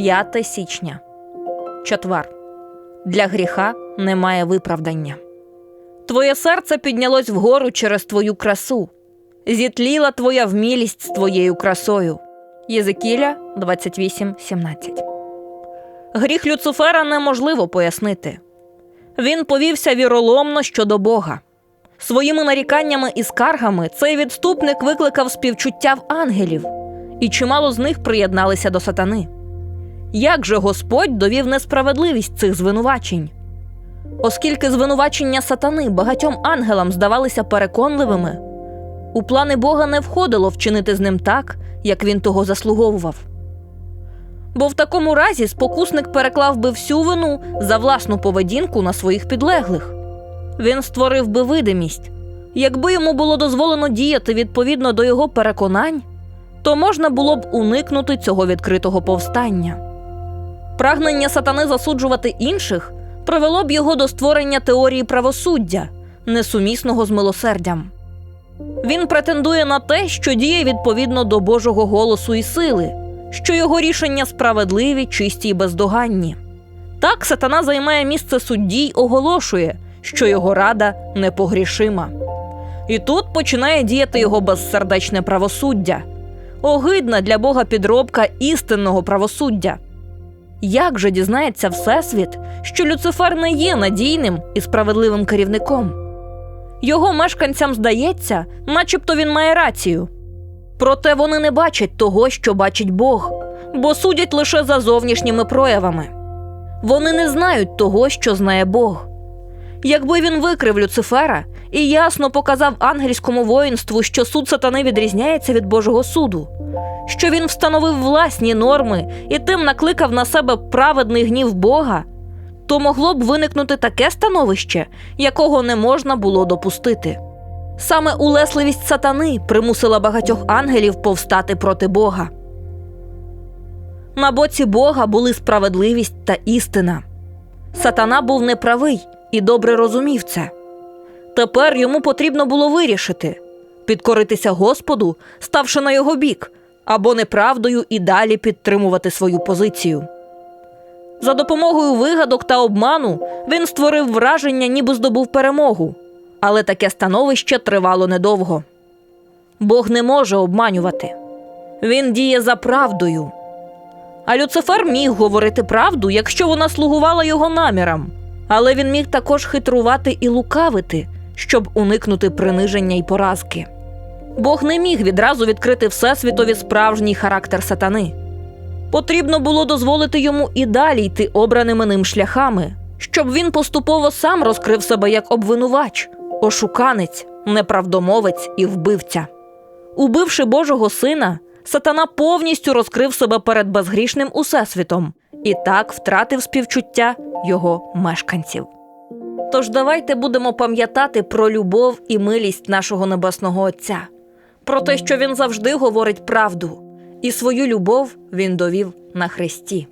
5 січня. Четвер. Для гріха немає виправдання. Твоє серце піднялось вгору через твою красу. Зітліла твоя вмілість з твоєю красою. Єзекіля 28.17. Гріх Люцифера неможливо пояснити. Він повівся віроломно щодо Бога. Своїми наріканнями і скаргами цей відступник викликав співчуття в ангелів, і чимало з них приєдналися до сатани. Як же Господь довів несправедливість цих звинувачень? Оскільки звинувачення сатани багатьом ангелам здавалися переконливими, у плани Бога не входило вчинити з ним так, як він того заслуговував. Бо в такому разі спокусник переклав би всю вину за власну поведінку на своїх підлеглих. Він створив би видимість. Якби йому було дозволено діяти відповідно до його переконань, то можна було б уникнути цього відкритого повстання. Прагнення сатани засуджувати інших привело б його до створення теорії правосуддя, несумісного з милосердям. Він претендує на те, що діє відповідно до Божого голосу і сили, що його рішення справедливі, чисті й бездоганні. Так сатана займає місце судді й оголошує, що його рада непогрішима. І тут починає діяти його безсердечне правосуддя, огидна для Бога підробка істинного правосуддя. Як же дізнається Всесвіт, що Люцифер не є надійним і справедливим керівником? Його мешканцям здається, начебто він має рацію. Проте вони не бачать того, що бачить Бог, бо судять лише за зовнішніми проявами. Вони не знають того, що знає Бог. Якби він викрив Люцифера і ясно показав ангельському воїнству, що суд сатани відрізняється від Божого суду, що він встановив власні норми і тим накликав на себе праведний гнів Бога, то могло б виникнути таке становище, якого не можна було допустити. Саме улесливість сатани примусила багатьох ангелів повстати проти Бога. На боці Бога були справедливість та істина. Сатана був неправий і добре розумів це. Тепер йому потрібно було вирішити підкоритися Господу, ставши на його бік, або неправдою і далі підтримувати свою позицію. За допомогою вигадок та обману він створив враження, ніби здобув перемогу, але таке становище тривало недовго. Бог не може обманювати. Він діє за правдою. А Люцифер міг говорити правду, якщо вона слугувала його намірам, але він міг також хитрувати і лукавити, щоб уникнути приниження й поразки. Бог не міг відразу відкрити Всесвітові справжній характер сатани. Потрібно було дозволити йому і далі йти обраними ним шляхами, щоб він поступово сам розкрив себе як обвинувач, ошуканець, неправдомовець і вбивця. Убивши Божого сина, сатана повністю розкрив себе перед безгрішним усесвітом і так втратив співчуття його мешканців. Тож давайте будемо пам'ятати про любов і милість нашого небесного Отця, про те, що він завжди говорить правду, і свою любов він довів на Христі.